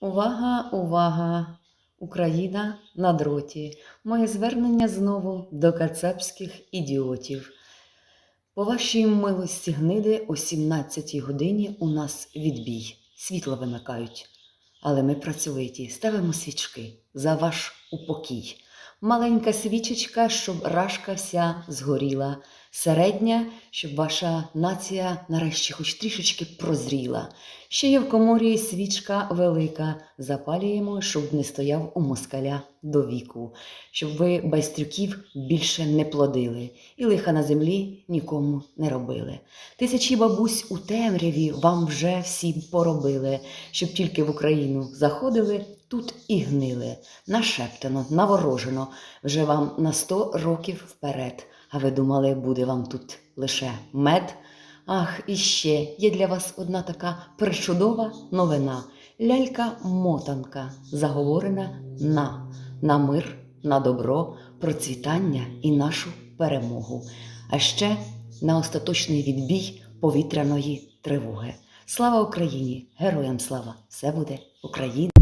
Увага, увага! Україна на дроті. Моє звернення знову до кацапських ідіотів. По вашій милості гниди о 17 годині у нас відбій. Світло вимикають. Але ми працьовиті, ставимо свічки за ваш упокій. Маленька свічечка, щоб рашка вся згоріла. Середня, щоб ваша нація нарешті хоч трішечки прозріла. Ще є в коморі свічка велика. Запалюємо, щоб не стояв у москаля до віку, щоб ви байстрюків більше не плодили, і лиха на землі нікому не робили. Тисячі бабусь у темряві вам вже всім поробили, щоб тільки в Україну заходили, тут і гнили. Нашептано, наворожено, вже вам на сто років вперед. А ви думали, буде вам тут лише мед? Ах, і ще є для вас одна така причудова новина. Лялька-мотанка, заговорена на, на мир, на добро, процвітання і нашу перемогу. А ще на остаточний відбій повітряної тривоги. Слава Україні! Героям слава! Все буде Україна!